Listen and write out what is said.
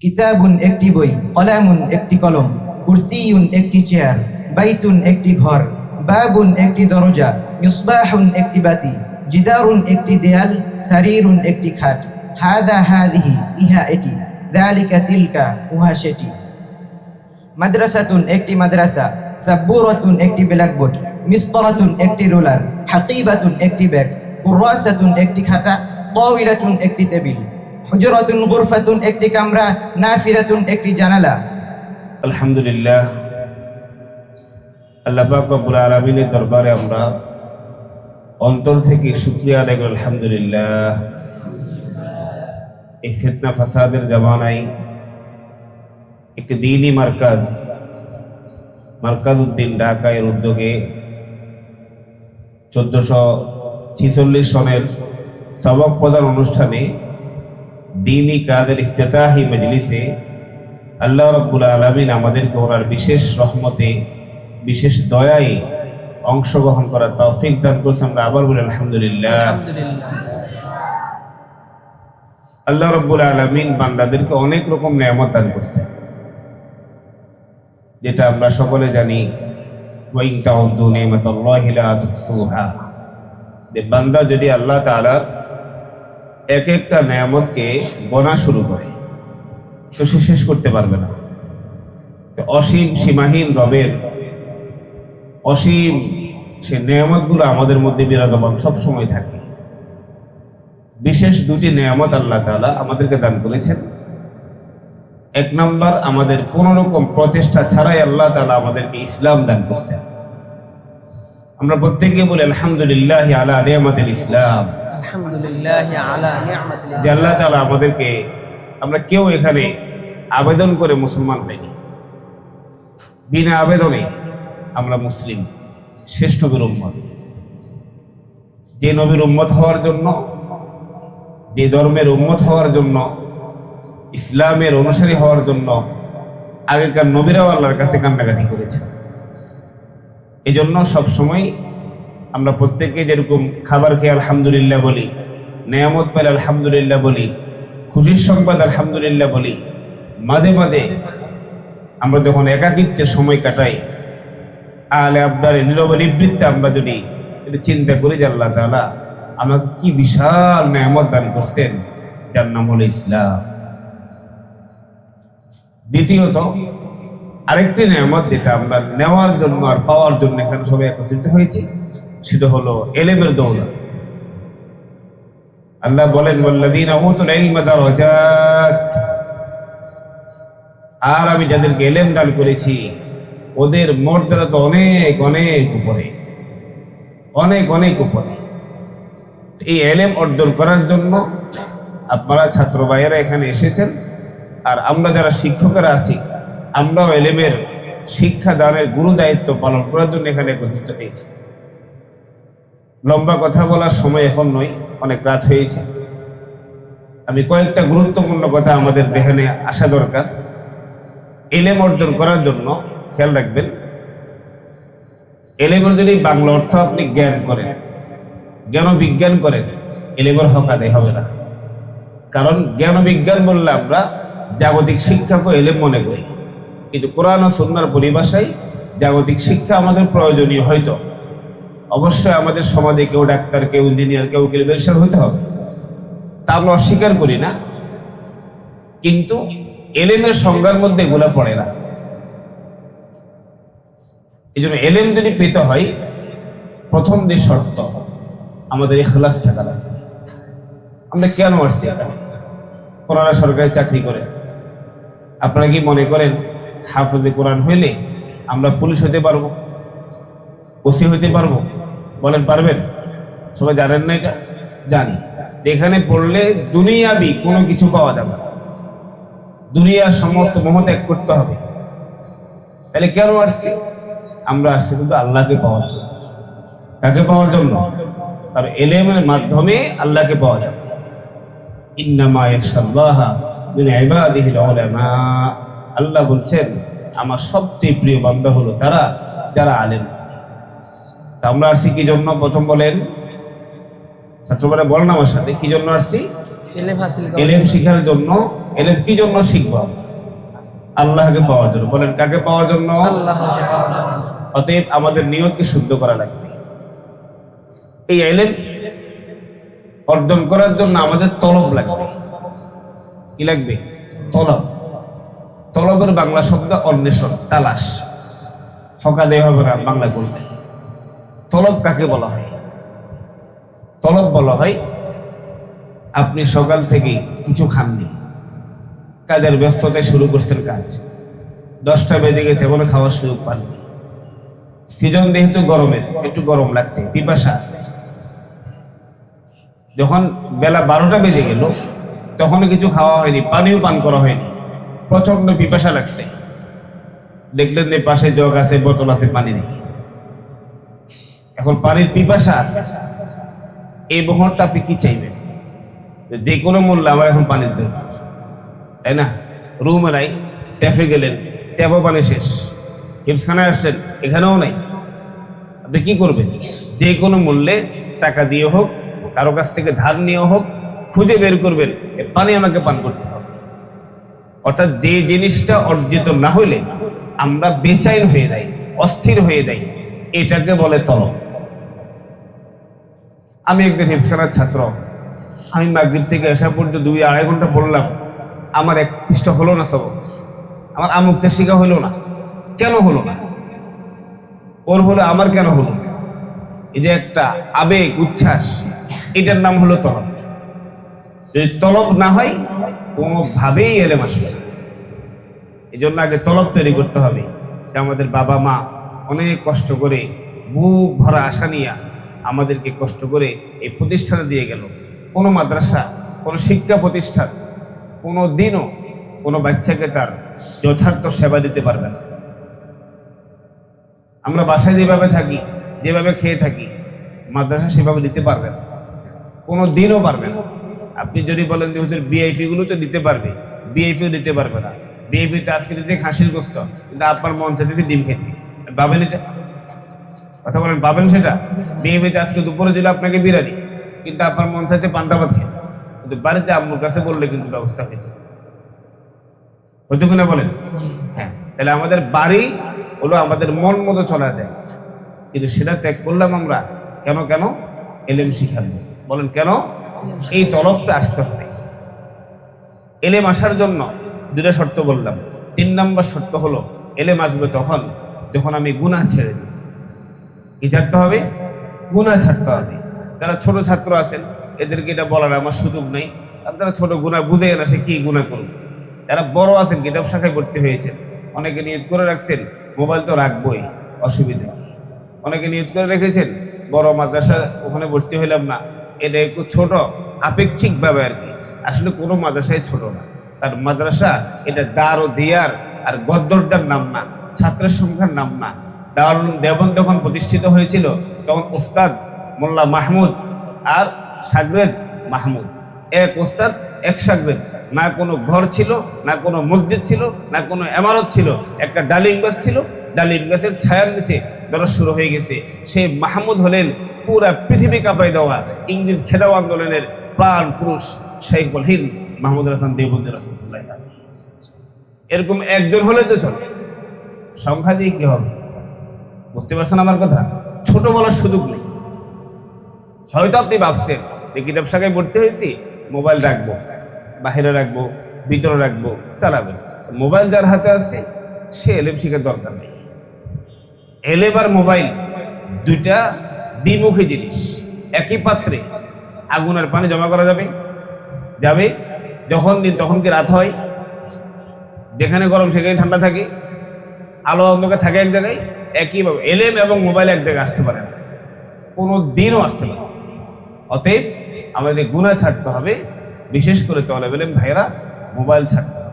কিতাবুন একটি বই, কলামুন একটি কলম, কুরসিউন একটি চেয়ার, বাইতুন একটি ঘর, বাবুন একটি দরজা মিসবাহুন একটি বাতি, জিদারুন একটি দেয়াল, সারিরুন একটি খাট। হাদা হাদিহি ইহা এটি, যালিকা তিলকা, উহা সেটি। মাদ্রাসাতুন একটি মাদ্রাসা, সাব্বুরাতুন একটি ব্ল্যাকবোর্ড মিসতরাতুন একটি রুলার, হাকিবাতুন একটি ব্যাগ কুরাসাতুন একটি খাতা তাওইলাতুন একটি টেবিল। হুজরাতুন গুরফাতুন, একটি কামরা নাফিরাতুন একটি জানালা। আলহামদুলিল্লাহ। আল্লাহ রব্বুল আলমিনের দরবারে আমরা অন্তর থেকে শুক্রিয়া আদায় করি, আলহামদুলিল্লাহ। এই ফিতনা ফাসাদের জামানায় একটি দিনই মার্কাজ মার্কাজ উদ্দিন ঢাকা এর উদ্যোগে চোদ্দশো ছিচল্লিশ সনের সবক প্রদান অনুষ্ঠানে দিনই কাদের ইফতেতাহি মজলিসে আল্লাহ রব্বুল আলমিন আমাদেরকে ওনার বিশেষ রহমতে বিশেষ দয়ায় অংশগ্রহণ করার তৌফিক দান করছে। আমরা আবার বলি আলহামদুলিল্লাহ। আল্লাহ রব্বুল আলমিন বান্দাদেরকে অনেক রকম নিয়ামত দান করছে। যেটা আমরা সকলে জানি যে বান্দা যদি আল্লাহ তাআলার এক একটা নিয়ামতকে গণা শুরু করে। তো সে শেষ করতে পারবে না। তো অসীম সীমাহীন রবের অসীম সে নিয়ামতগুলো আমাদের মধ্যে বিরাজমান সবসময় থাকে। বিশেষ দুটি নিয়ামত আল্লাহ তাআলা আমাদেরকে দান করেছেন। এক নম্বর, আমাদের কোনো রকম প্রচেষ্টা ছাড়াই আল্লাহ তাআলা আমাদেরকে ইসলাম দান করছেন। আমরা প্রত্যেকে বলি, আলহামদুলিল্লাহ আলা নিয়ামতিল ইসলাম। আল্লাহ তাআলা আমাদেরকে, আমরা কেউ এখানে আবেদন করে মুসলমান হয়নি বিনা আবেদনে আমরা মুসলিম, শ্রেষ্ঠ নবীর যে নবীর উম্মত হওয়ার জন্য, যে ধর্মের উম্মত হওয়ার জন্য, ইসলামের অনুসারী হওয়ার জন্য আগেকার নবীরাও আল্লাহর কাছে কান্নাকাটি করেছে এজন্য জন্য সবসময় আমরা প্রত্যেকে যেরকম খাবার খেয়ে আলহামদুলিল্লাহ বলি, নেয়ামত পেলে আলহামদুলিল্লাহ বলি, খুশির সংবাদ আলহামদুলিল্লাহ বলি, মাঝে মাঝে আমরা যখন একাকিত্বের সময় কাটাই, আলে আবদারে নীরব নিবৃত্তে আমরা যদি চিন্তা করি যে আল্লাহ তাআলা আমাকে কি বিশাল নেয়ামত দান করছেন, যার নাম হলো ইসলাম। দ্বিতীয়ত, আরেকটি নেয়ামত যেটা আমরা নেওয়ার জন্য আর পাওয়ার জন্য এখানে সবাই একত্রিত হয়েছি সেটা হলো এলেমের দৌলত। আল্লাহ বলেন আর আমি যাদেরকে এলেম দান করেছি, ওদের মর্যাদা তো অনেক অনেক উপরে, অনেক অনেক উপরে। এই এলেম অর্জন করার জন্য আপনারা ছাত্র ভাইয়েরা এখানে এসেছেন, আর আমরা যারা শিক্ষকেরা আছি, আমরাও এলেমের শিক্ষা দানের গুরু দায়িত্ব পালন করার জন্য এখানে একত্রিত হয়েছি। লম্বা কথা বলার সময় এখন নয়, অনেক রাত হয়েছে। আমি কয়েকটা গুরুত্বপূর্ণ কথা আমাদের যেখানে আসা দরকার। এলেম অর্জন করার জন্য খেয়াল রাখবেন এলেমের যদি বাংলা অর্থ আপনি জ্ঞান করেন। জ্ঞান বিজ্ঞান করেন, এলেমের হক আদায় হবে না। কারণ জ্ঞান বিজ্ঞান বললে আমরা জাগতিক শিক্ষাকে এলেম মনে করি। কিন্তু কোরআন ও সন্ন্যার পরিভাষায় জাগতিক শিক্ষা আমাদের প্রয়োজনীয় হয়তো। অবশ্যই আমাদের সমাজে কেউ ডাক্তার, কেউ ইঞ্জিনিয়ার, কেউ গ্রাজুয়েশন হতে হবে। তা আমরা অস্বীকার করি না। কিন্তু এলেমের সংজ্ঞার মধ্যে এগুলো পড়ে না। এই জন্য এলেম যদি পেতে হয়, প্রথম যে শর্ত, আমাদের এখলাস থাকা লাগবে। আমরা কেন আসছি এখানে? কোরআন সরকারি চাকরি করে। আপনারা কি মনে করেন, হাফজে কোরআন হইলে আমরা পুলিশ হতে পারব? ওসি হইতে পারব? বলেন, পারবেন? সবাই জানেন না এটা? জানি। এখানে পড়লে দুনিয়াবি কোনো কিছু পাওয়া যাবে না। দুনিয়ার সমস্ত মোহ ত্যাগ করতে হবে। তাহলে কেন আসছি? আমরা আসছি কিন্তু আল্লাহকে পাওয়ার জন্য। কাকে পাওয়ার জন্য? আর এলেমের মাধ্যমে আল্লাহকে পাওয়া যাবে। ইন্নামা আল্লাহ বলছেন, আমার সবচেয়ে প্রিয় বান্ধব হলো তারা, যারা আলেম। হয় তা আমরা আসছি কি জন্য? প্রথম বলেন। ছাত্রবারা বলেন আমার সাথে কি জন্য আসছি? এলেম এলেম শিখার জন্য। এলেম কি জন্য শিখব আল্লাহকে পাওয়ার জন্য। বলেন কাকে পাওয়ার জন্য। অতএব আমাদের নিয়তকে শুদ্ধ করা লাগবে। এই এলেম অর্জন করার জন্য আমাদের তলব লাগবে। কি লাগবে? তলব। তলবের বাংলা শব্দ অন্বেষণ তালাশ। হকা দেওয়া হবে না বাংলা বলতে। তলব কাকে বলা হয়? তলব বলা হয়, আপনি সকাল থেকে কিছু খাননি। কাজের ব্যস্ততায় শুরু করছেন কাজ। দশটা বেজে গেছে, এখনও খাওয়ার সুযোগ পাননি। সিজন যেহেতু গরমের, একটু গরম লাগছে, পিপাসা আছে। যখন বেলা বারোটা বেজে গেল, তখনও কিছু খাওয়া হয়নি, পানিও পান করা হয়নি। প্রচণ্ড পিপাসা লাগছে। দেখলেন যে পাশে জগ আছে, বোতল আছে, পানি নেই। এখন পানির পিপাসা আছে। এই বহরটা আপনি কি চাইবেন? যে কোনো মূল্যে আমার এখন পানির দরকার। তাই না? রুম নাই ট্যাফে গেলেন, ট্যাপও পানি শেষ। হিমসখানায় আসলেন এখানেও নাই। আপনি কি করবেন? যে কোনো মূল্যে টাকা দিয়ে হোক, কারও কাছ থেকে ধার নিয়ে হোক, খুঁজে বের করবেন এ পানি আমাকে পান করতে হবে। অর্থাৎ যে জিনিসটা অর্জিত না হলে আমরা বেচাইন হয়ে যাই, অস্থির হয়ে যাই, এটাকে বলে তলব। আমি একজন হিফসখানার ছাত্র। আমি মাগরিব থেকে আসা পর্যন্ত দুই আড়াই ঘণ্টা পড়লাম। আমার এক পৃষ্ঠা হলো না সব আমার আমুকটা শিখা হলো না। কেন হলো না? ওর হলো আমার কেন হলো না? এই যে একটা আবেগ, উচ্ছ্বাস, এটার নাম হলো তলব। যদি তলব না হয়, কোনোভাবেই এলেম আসবে না। এই জন্য আগে তলব তৈরি করতে হবে। যে আমাদের বাবা মা অনেক কষ্ট করে বুক ভরা আশা নিয়ে আমাদেরকে কষ্ট করে এই প্রতিষ্ঠানে দিয়ে গেল। কোনো মাদ্রাসা, কোনো শিক্ষা প্রতিষ্ঠান, কোনো দিনও কোনো বাচ্চাকে তার যথার্থ সেবা দিতে পারবে না। আমরা বাসায় যেভাবে থাকি, যেভাবে খেয়ে থাকি, মাদ্রাসা সেভাবে দিতে পারবে না। কোনো দিনও পারবে না। আপনি যদি বলেন যে, হুজুর বিআইপি গুলো তো দিতে পারবে। বিআইপিও দিতে পারবে না। বিআইপিতে আজকে দিতে খাসির গোস্ত, কিন্তু আপনার মন চাইতেছে ডিম খেতে। পাবেন এটা? কথা বলেন পাবেন সেটা? বিআইপিতে আজকে দুপুরে দিল আপনাকে বিরিয়ানি কিন্তু আপনার মন চাইতে পান্তা ভাত খেতে। কিন্তু বাড়িতে আম্মুর কাছে বললে কিন্তু ব্যবস্থা হইতো। হইতো কিনা বলেন? হ্যাঁ তাহলে আমাদের বাড়ি হলো আমাদের মন মতো চলা যায় কিন্তু সেটা ত্যাগ করলাম আমরা কেন কেন? এলেম শিখাবো। বলেন কেন? এই তরফটা আসতে হবে। এলেম আসার জন্য দুটো শর্ত বললাম। তিন নম্বর শর্ত হলো এলেম আসবে তখন যখন আমি গুনাহ ছেড়ে দেব। কি ছাড়তে হবে? গুনাহ ছাড়তে হবে। যারা ছোট ছাত্র আছেন, এদেরকে এটা বলার আমার সুযোগ নেই। আপনারা ছোট গুণা বুঝে না সে কি গুণা করবে। যারা বড় আছেন, কিতাব শাখায় ভর্তি হয়েছেন, অনেকে নিয়ত করে রাখছেন, মোবাইল তো রাখবই, অসুবিধা কি? অনেকে নিয়ত করে রেখেছেন, বড় মাদ্রাসা ওখানে ভর্তি হইলাম না। এটা একটু ছোট, আপেক্ষিকভাবে আর কি। আসলে কোনো মাদ্রাসায় ছোট না। তার মাদ্রাসা এটা দার ও দিয়ার আর গদ্দরদার নাম না, ছাত্রের সংখ্যার নাম না। দারুল দেবন যখন প্রতিষ্ঠিত হয়েছিল, তখন ওস্তাদ মোল্লা মাহমুদ আর সাগরেদ মাহমুদ। এক ওস্তাদ এক সাগরেদ। না কোনো ঘর ছিল, না কোনো মসজিদ ছিল, না কোনো এমারত ছিল। একটা ডালিম গাছ ছিল, ডালিম গাছের ছায়ার নিচে দরজ শুরু হয়ে গেছে। সেই মাহমুদ হলেন পুরা পৃথিবী কাঁপাই দেওয়া ইংরেজ খেদাও আন্দোলনের প্রাণ পুরুষ শেখুল হিন্দ মাহমুদ হাসান দেবন্দি রহমতুল্লাহ এরকম একজন হলে তো চলে। সংখ্যা দিয়ে কী হবে? বুঝতে পারছেন আমার কথা? ছোট বলার সুযোগ নেই। হয়তো আপনি ভাবছেন যে কিতাব শাখায় ভর্তি হয়েছি, মোবাইল রাখব বাহিরে রাখব, ভিতরে রাখব, চালাবেন। মোবাইল যার হাতে আছে, সে এলেম শিখার দরকার নেই। এলেম আর মোবাইল দুইটা দ্বিমুখী জিনিস। একই পাত্রে আগুন আর পানি জমা করা যাবে যাবে যখন দিন তখন কি রাত হয়? যেখানে গরম সেখানে ঠান্ডা থাকে, আলো অন্ধকার থাকে এক জায়গায় একইভাবে এলেম এবং মোবাইল এক জায়গায় আসতে পারে না কোনো দিনও আসতে পারে। অতএব আমাদের গুণা ছাড়তে হবে, বিশেষ করে তলে এলেম ভাইয়েরা, মোবাইল ছাড়তে হবে